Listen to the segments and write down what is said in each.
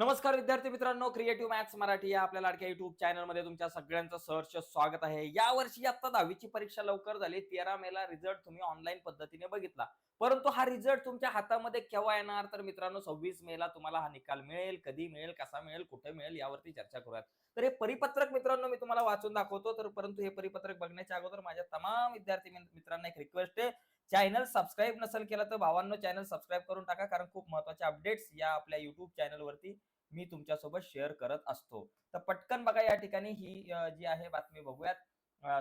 नमस्कार विद्यार्थी मित्रांनो क्रिएटिव्ह मॅथ्स मराठी या आपल्या लाडक्या युट्यूब चॅनलमध्ये तुमच्या सगळ्यांचं सहर्ष स्वागत आहे. या वर्षी आता दहावीची परीक्षा लवकर झाली तेरा मेला रिझल्ट तुम्ही ऑनलाईन पद्धतीने बघितला. परंतु हा रिझल्ट तुमच्या हातामध्ये केव्हा येणार? तर मित्रांनो सव्वीस मेला तुम्हाला हा निकाल मिळेल. कधी मिळेल कसा मिळेल कुठे मिळेल यावरती चर्चा करूयात. तर हे परिपत्रक मित्रांनो मी तुम्हाला वाचून दाखवतो. तर परंतु हे परिपत्रक बघण्याच्या अगोदर माझ्या तमाम विद्यार्थी मित्रांना एक रिक्वेस्ट आहे. चॅनल सबस्क्राईब नसेल केलं तर भावांनो चॅनल सबस्क्राईब करून टाका कारण खूप महत्त्वाचे अपडेट्स या आपल्या युट्यूब चॅनलवरती मी तुमच्यासोबत शेअर करत असतो. तर पटकन बघा या ठिकाणी ही जी आहे बातमी बघूयात.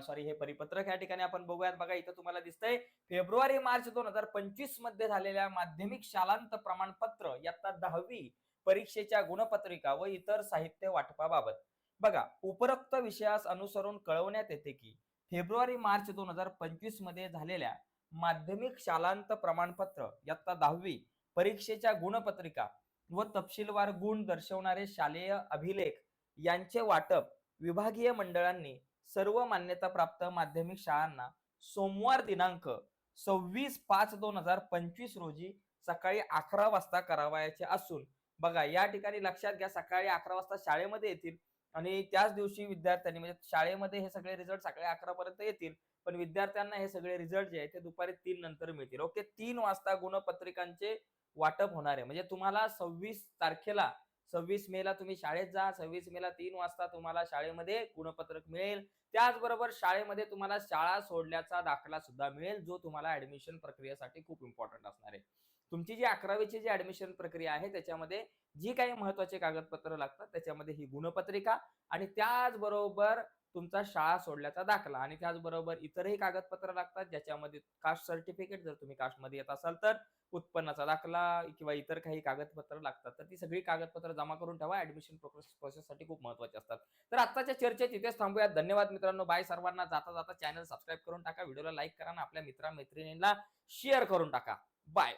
सॉरी हे परिपत्रक या ठिकाणी आपण बघूयात. बघा इथं तुम्हाला दिसतंय फेब्रुवारी मार्च दोन हजार पंचवीसमध्ये झालेल्या माध्यमिक शालांत प्रमाणपत्र इयत्ता दहावी परीक्षेच्या गुणपत्रिका व इतर साहित्य वाटपाबाबत. बघा उपरोक्त विषयास अनुसरून कळवण्यात येते की फेब्रुवारी मार्च दोन हजार पंचवीसमध्ये झालेल्या माध्यमिक शालांत प्रमाणपत्र इयत्ता दहावी परीक्षेच्या गुणपत्रिका व तपशीलवार गुण दर्शवणारे शालेय अभिलेख यांचे वाटप विभागीय मंडळांनी सर्व मान्यताप्राप्त माध्यमिक शाळांना सोमवार दिनांक सव्वीस पाच दोन हजार पंचवीस रोजी सकाळी अकरा वाजता करावयाचे असून बघा या ठिकाणी लक्षात घ्या सकाळी अकरा वाजता शाळेमध्ये येतील आणि त्याच दिवशी विद्यार्थ्यांनी म्हणजे शाळेमध्ये हे सगळे रिझल्ट सकाळी अकरा पर्यंत येतील पण विद्यार्थ्यांना हे सगळे रिझल्ट जे आहे ते दुपारी तीन नंतर मिळतील. ओके तीन वाजता गुणपत्रिकांचे वाटप होणार आहे. म्हणजे तुम्हाला सव्वीस तारखेला सव्वीस मेला तुम्ही शाळेत जा सव्वीस मेला तीन वाजता तुम्हाला शाळेमध्ये गुणपत्रक मिळेल. त्याचबरोबर शाळेमध्ये तुम्हाला शाळा सोडल्याचा दाखला सुद्धा मिळेल जो तुम्हाला ऍडमिशन प्रक्रियेसाठी खूप इम्पॉर्टंट असणार आहे. तुमची जी अकरावीची जी ऍडमिशन प्रक्रिया आहे त्याच्यामध्ये जी काही महत्त्वाचे कागदपत्र लागतात त्याच्यामध्ये ही गुणपत्रिका आणि त्याचबरोबर तुमचा शाळा सोडल्याचा दाखला आणि त्याचबरोबर इतरही कागदपत्र लागतात ज्याच्यामध्ये कास्ट सर्टिफिकेट जर तुम्ही कास्टमध्ये येत असाल तर उत्पन्नाचा दाखला किंवा इतर काही कागदपत्र लागतात तर ती सगळी कागदपत्र जमा करून ठेवा. ऍडमिशन प्रोसेससाठी खूप महत्त्वाचे असतात. तर आत्ताच्या चर्चेत इथेच थांबूया धन्यवाद मित्रांनो. बाय सर्वांना. जाता जाता चॅनल सबस्क्राईब करून टाका. व्हिडिओला लाईक करा आणि आपल्या मित्र मैत्रिणींना शेअर करून टाका. बाय